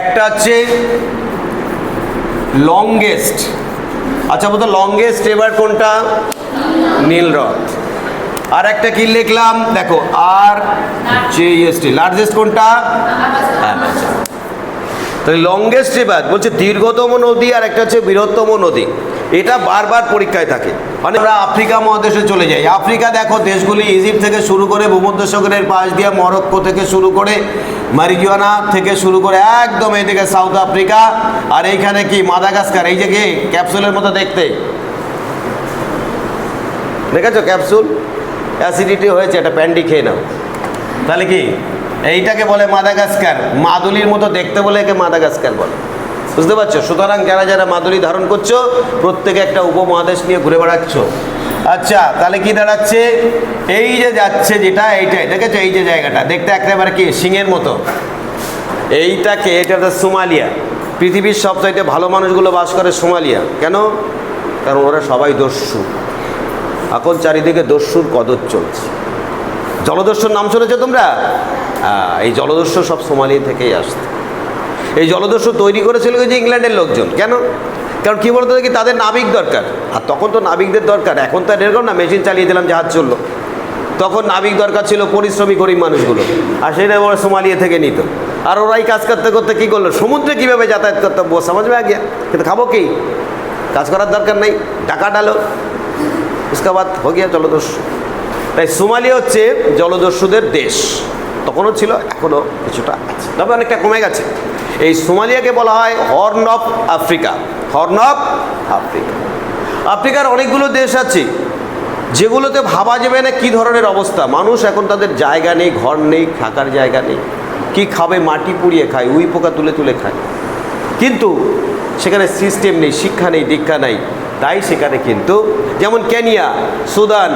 একটা হচ্ছে লংগেস্ট আচ্ছা বলতো লংগেস্ট এবার কোনটা? নীল রথ। আর একটা কি লিখলাম? দেখো, আর জেএসটি লার্জেস্ট কোনটা? অ্যামাজন তাহলে লংগেস্ট রিভার বলছে দীর্ঘতম নদী আর একটা হচ্ছে বৃহত্তম নদী। এটা বারবার পরীক্ষায় থাকে। মানে আমরা আফ্রিকা মহাদেশে চলে যাই। আফ্রিকা দেখো, দেশগুলি ইজিপ্ট থেকে শুরু করে ভূমধ্যসাগরের পাশ দিয়ে মরক্কো থেকে শুরু করে মারিজুয়ানা থেকে শুরু করে একদম এদিকে সাউথ আফ্রিকা আর এইখানে কি মাদাগাস্কার? এই যে কি ক্যাপসুলের মতো দেখতে? দেখেছ ক্যাপসুল? অ্যাসিডিটি হয়েছে এটা প্যান্ডি খেয়ে নাও। তাহলে কি? এইটাকে বলে মাদাগাস্কার। মাদুলির মতো দেখতে বলে একে মাদাগাস্কার বলে। বুঝতে পারছ? সুতরাং যারা যারা মাদুলি ধারণ করছ, প্রত্যেকে একটা উপমহাদেশ নিয়ে ঘুরে বেড়াচ্ছ। আচ্ছা তাহলে কি দাঁড়াচ্ছে? এই যে যাচ্ছে যেটা এইটাই দেখেছ? এই যে জায়গাটা, দেখতে একেবারে কি? সিংয়ের মতো। এইটাকে, এটা হচ্ছে সোমালিয়া। পৃথিবীর সবচাইতে ভালো মানুষগুলো বাস করে সোমালিয়া। কেন? কারণ ওরা সবাই দস্যু। এখন চারিদিকে দস্যুর কদর চলছে। জলদস্যুর নাম শুনেছো তোমরা? এই জলদস্যু সব সোমালি থেকেই আসছে। এই জলদস্যু তৈরি করেছিল যে ইংল্যান্ডের লোকজন। কেন? কারণ কী বলতো দেখি, তাদের নাবিক দরকার। আর তখন তো নাবিকদের দরকার। এখন তো এরকম না, মেশিন চালিয়ে দিলাম, জাহাজ চলল। তখন নাবিক দরকার ছিল পরিশ্রমী, গরিব মানুষগুলো। আর সেটা ওরা সোমালিয়া থেকে নিত। আর ওরাই কাজ করতে করতে কী করল? সমুদ্রে কীভাবে যাতায়াত করতে? বো সমাজবে আগে কিন্তু খাব কি? কাজ করার দরকার নেই। টাকা ডালো। উসকা বাদ হো গিয়া জলদস্যু। তাই সোমালিয়া হচ্ছে জলদস্যুদের দেশ। তখনও ছিল, এখনও কিছুটা আছে। তবে অনেকটা কমে গেছে। এই সোমালিয়াকে বলা হয় horn of Africa horn of Africa আফ্রিকার অনেকগুলো দেশ আছে, যেগুলোতে ভাবা যাবে না কী ধরনের অবস্থা। মানুষ এখন তাদের জায়গা নেই, ঘর নেই, থাকার জায়গা নেই। কি খাবে, মাটি পুড়িয়ে খায়, উই পোকা তুলে তুলে খায়। কিন্তু সেখানে সিস্টেম নেই, শিক্ষা নেই, দীক্ষা নেই। তাই সেখানে কিন্তু, যেমন কেনিয়া, সুদান,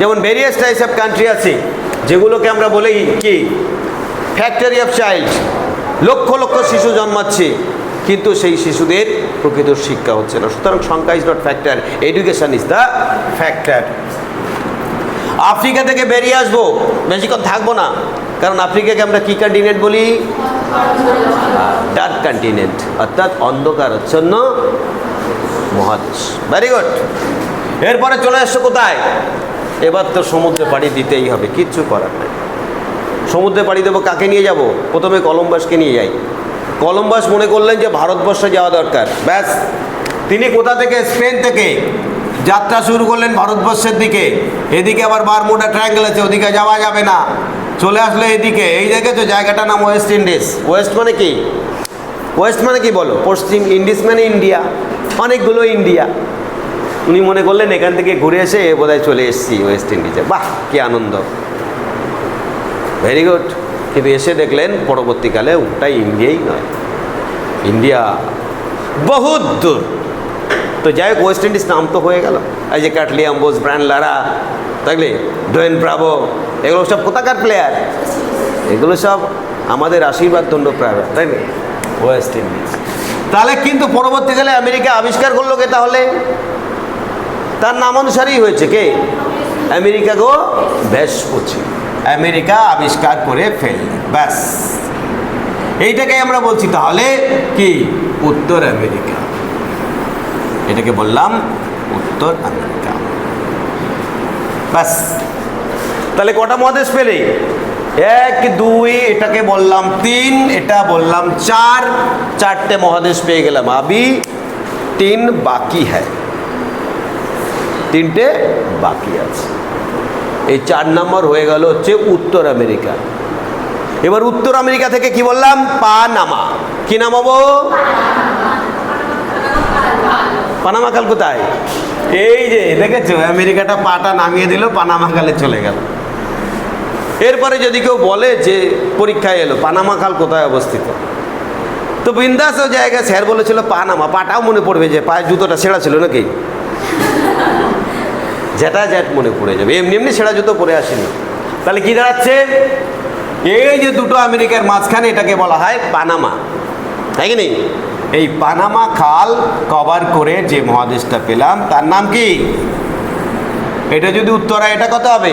যেমন ভেরিয়াস টাইপস অফ কান্ট্রি আছে যেগুলোকে আমরা বলি কি? Factory of child lakh lakh শিশু জন্মাচ্ছে, কিন্তু সেই শিশুদের প্রকৃত শিক্ষা হচ্ছে না। সুতরাং সংখ্যা is not factor education is the factor Africa থেকে বেরিয়ে আসব, বেশিক্ষণ থাকব না, কারণ আফ্রিকাকে আমরা কী কন্টিনেন্ট বলি? ডার্ক কন্টিনেন্ট অর্থাৎ অন্ধকারাচ্ছন্ন মহাদেশ। ভেরি গুড এরপরে চলে আসছো কোথায়? এবার তো সমুদ্রে পাড়ি দিতেই হবে, কিচ্ছু করার নেই। সমুদ্রে পাড়ি দেবো কাকে নিয়ে যাব? প্রথমে কলম্বাসকে নিয়ে যাই। কলম্বাস মনে করলেন যে ভারতবর্ষে যাওয়া দরকার। ব্যাস, তিনি কোথা থেকে, স্পেন থেকে যাত্রা শুরু করলেন ভারতবর্ষের দিকে। এদিকে আবার বারমুডা ট্রায়াঙ্গেল আছে, ওদিকে যাওয়া যাবে না। চলে আসলো এদিকে। এই দেখেছ জায়গাটার নাম ওয়েস্ট ইন্ডিজ। ওয়েস্ট মানে কি? ওয়েস্ট মানে কি বলো? পশ্চিম ইন্ডিজ মানে ইন্ডিয়া। অনেকগুলো ইন্ডিয়া। উনি মনে করলেন এখান থেকে ঘুরে এসে বোধহয় চলে এসেছি ওয়েস্ট ইন্ডিজে বাহ, কি আনন্দ। ভেরি গুড কিন্তু এসে দেখলেন পরবর্তীকালে ওটাই ইন্ডিয়াই নয়। ইন্ডিয়া বহুত দূর। তো যাই হোক ওয়েস্ট ইন্ডিজ নাম তো হয়ে গেল। এই যে ক্যাটলি অম্বোজ ব্র্যান্ড লারা থাকলে ডোয়েন ব্রাভো, এগুলো সব কোথাকার প্লেয়ার এগুলো সব আমাদের আশীর্বাদ দণ্ড প্লেয়ার তাই না? ওয়েস্ট ইন্ডিজ তাহলে কিন্তু পরবর্তীকালে আমেরিকা আবিষ্কার করল কে তাহলে? তার নাম অনুসারেই হয়েছে কে? আমেরিকা গো ভেসপুচি আমেরিকা আবিষ্কার করে ফেললেন ব্যাস। এইটাকে আমরা বলছি তাহলে কি? উত্তর আমেরিকা। এটাকে বললাম উত্তর আমেরিকা। ব্যাস। তাহলে কটা মহাদেশ পেলে? এক, দুই, এটাকে বললাম তিন, এটা বললাম চার। চারটে মহাদেশ পেয়ে গেলাম। আবি, তিন বাকি হ্যাঁ তিনটে বাকি আছে। এই চার নম্বর হয়ে গেল হচ্ছে উত্তর আমেরিকা। এবার উত্তর আমেরিকা থেকে কি বললাম? পানামা। কি নামাবো পানামা কাল কোথায়? এই যে দেখেছ? আমেরিকাটা পাটা নামিয়ে দিল পানামা কালে চলে গেল। এরপরে যদি কেউ বলে যে পরীক্ষায় এলো পানামা খাল কোথায় অবস্থিত? তো বিন্দাস ও জায়গায় স্যার বলেছিল পানামা। পাটাও মনে পড়বে যে পায়ের জুতোটা ছেঁড়া ছিল নাকি? যেটা জ্যাট মনে পড়ে যাবে। এমনি এমনি ছেঁড়া জুতো পরে আসেনি। তাহলে কি দাঁড়াচ্ছে? এই যে দুটো আমেরিকার মাঝখানে এটাকে বলা হয় পানামা। তাই কি নেই? এই পানামা খাল কভার করে যে মহাদেশটা পেলাম, তার নাম কি? এটা যদি উত্তরা, এটা কত হবে?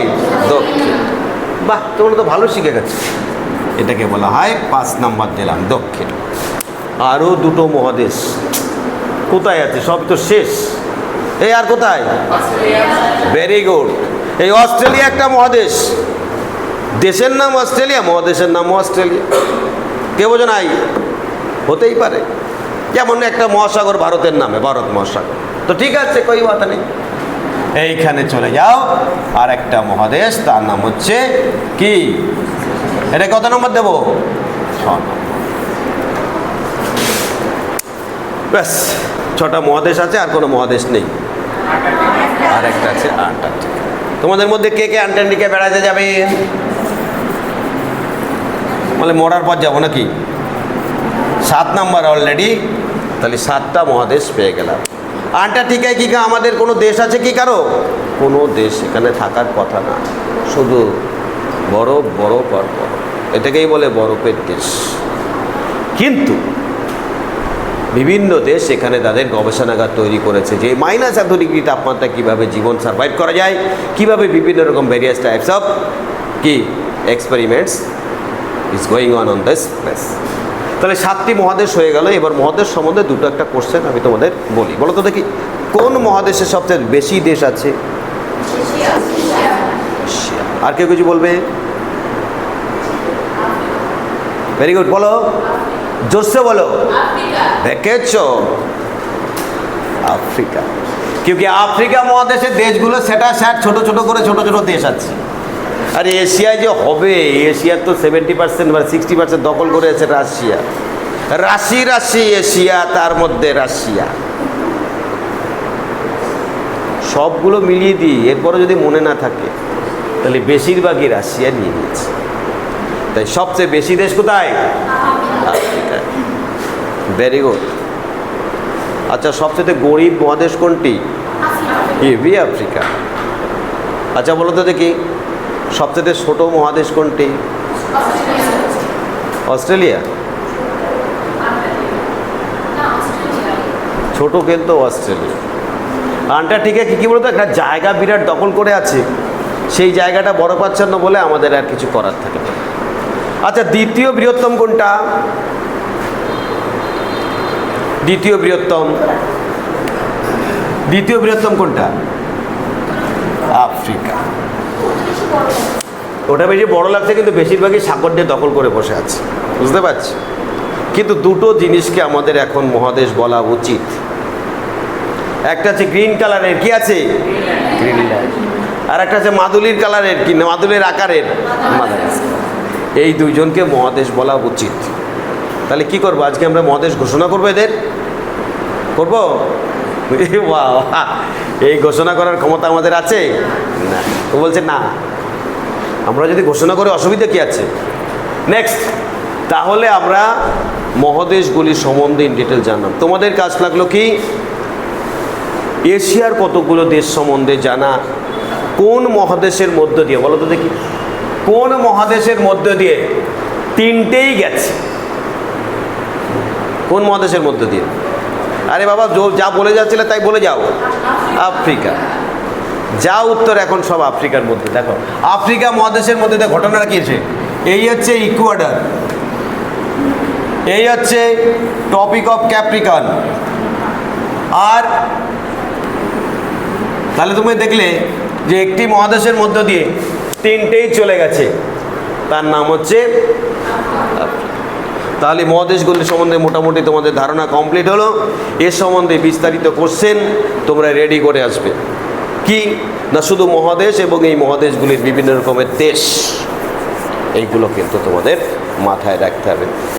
দক্ষিণ। বাহ, তোমরা তো ভালো শিখে গেছে। এটাকে বলা হয় পাঁচ নম্বর দিলাম, দক্ষিণ। আরও দুটো মহাদেশ কোথায় আছে? সব তো শেষ। এই আর কোথায়? ভেরি গুড এই অস্ট্রেলিয়া একটা মহাদেশ। দেশের নাম অস্ট্রেলিয়া, মহাদেশের নাম অস্ট্রেলিয়া। কে বোঝো নাই? হতেই পারে। যেমন একটা মহাসাগর ভারতের নামে, ভারত মহাসাগর। তো ঠিক আছে, কই কথা নেই। এইখানে চলে যাও। আর একটা মহাদেশ, তার নাম হচ্ছে কি? এটা কত নম্বর দেবো? ব্যাস, ছটা মহাদেশ আছে, আর কোনো মহাদেশ নেই। আর একটা আছে আন্টার্কটিকা। তোমাদের মধ্যে কে কে আন্টার্কটিকা বেড়াতে যাবে? বলে মরার পর যাব নাকি? সাত নাম্বার অলরেডি তাহলে সাতটা মহাদেশ পেয়ে গেলাম। আন্টার্কটিকায় কি আমাদের কোনো দেশ আছে কি কারও? কোনো দেশ এখানে থাকার কথা না। শুধু বরফ বরফ আর বরফ। এটাকেই বলে বরফের দেশ। কিন্তু বিভিন্ন দেশ এখানে তাদের গবেষণাগার তৈরি করেছে যে মাইনাস এত ডিগ্রি তাপমাত্রা কীভাবে জীবন সার্ভাইভ করা যায়, কীভাবে বিভিন্ন রকম ভেরিয়াস টাইপস অফ কি experiments is going on on this place তাহলে সাতটি মহাদেশ হয়ে গেল, এবার মহাদেশ সম্বন্ধে দুটো একটা কোশ্চেন আমি তোমাদের বলি। বলো তো দেখি, কোন মহাদেশে সবচেয়ে বেশি দেশ আছে? আর কেউ কিছু বলবে? ভেরি গুড বলো। জোরসে বলো দেখেছ আফ্রিকা क्योंकि আফ্রিকা মহাদেশের দেশগুলো সেটা স্যার ছোট ছোট করে ছোট ছোট দেশ আছে আর এশিয়ায় যে হবে এশিয়ার তো সেভেন্টি পার্সেন্ট বা সিক্সটি পার্সেন্ট দখল করে আছে রাশিয়া রাশি রাশি এশিয়া তার মধ্যে রাশিয়া সবগুলো মিলিয়ে দিই এরপরে যদি মনে না থাকে তাহলে বেশিরভাগই রাশিয়া নিয়ে নিয়েছে তাই সবচেয়ে বেশি দেশ কোথায় আফ্রিকায় ভেরি গুড আচ্ছা সবচেয়ে গরিব মহাদেশ কোনটি? ইভি আফ্রিকা। আচ্ছা বলো তো দেখি সবচেয়ে ছোট মহাদেশ কোনটি? অস্ট্রেলিয়া। ছোট কিন্তু অস্ট্রেলিয়া। আন্টার্কটিকা কী কী বলতো একটা জায়গা বিরাট দখল করে আছে। সেই জায়গাটা বরফাচ্ছন্ন বলে আমাদের আর কিছু করার থাকে না। আচ্ছা দ্বিতীয় বৃহত্তম কোনটা? দ্বিতীয় বৃহত্তম। দ্বিতীয় বৃহত্তম কোনটা? আফ্রিকা। ওটা বেশি বড় লাগছে কিন্তু বেশিরভাগই সাগর দিয়ে দখল করে বসে আছে। বুঝতে পারছি? কিন্তু দুটো জিনিসকে আমাদের এখন মহাদেশ বলা উচিত। একটা আছে গ্রিন কালারের কি আছে? আর একটা আছে মাদুলির কালারের কি মাদুলির আকারের? মাদাগাস্কার। এই দুইজনকে মহাদেশ বলা উচিত। তাহলে কি করব? আজকে আমরা মহাদেশ ঘোষণা করব এদের? করব? এই ঘোষণা করার ক্ষমতা আমাদের আছে? না। ও বলছে না। আমরা যদি ঘোষণা করে, অসুবিধা কি আছে? নেক্সট তাহলে আমরা মহাদেশগুলি সম্বন্ধে ইন ডিটেল জানলাম। তোমাদের কাজ লাগল কি? এশিয়ার কতগুলো দেশ সম্বন্ধে জানা? কোন মহাদেশের মধ্য দিয়ে? বলো তো দেখি। কোন মহাদেশের মধ্য দিয়ে তিনটেই গেছে? কোন মহাদেশের মধ্য দিয়ে? আরে বাবা, যা বলে যাচ্ছিলে তাই বলে যাও। আফ্রিকা। যা উত্তর এখন সব আফ্রিকার মধ্যে, দেখো। আফ্রিকা মহাদেশের মধ্যে ঘটনাটা কি এই হচ্ছে ইকুয়াডার। এই হচ্ছে টপিক অফ ক্যাপ্রিকন। আর তাহলে তুমি দেখলে যে একটি মহাদেশের মধ্য দিয়ে তিনটেই চলে গেছে। তার নাম হচ্ছে। তাহলে মহাদেশগুলি সম্বন্ধে মোটামুটি তোমাদের ধারণা কমপ্লিট হলো। এ সম্বন্ধে বিস্তারিত কোশ্চেন তোমরা রেডি করে আসবে। কি? না, শুধু মহাদেশ এবং এই মহাদেশগুলির বিভিন্ন রকমের দেশ। এইগুলো কিন্তু তোমাদের মাথায় রাখতে হবে।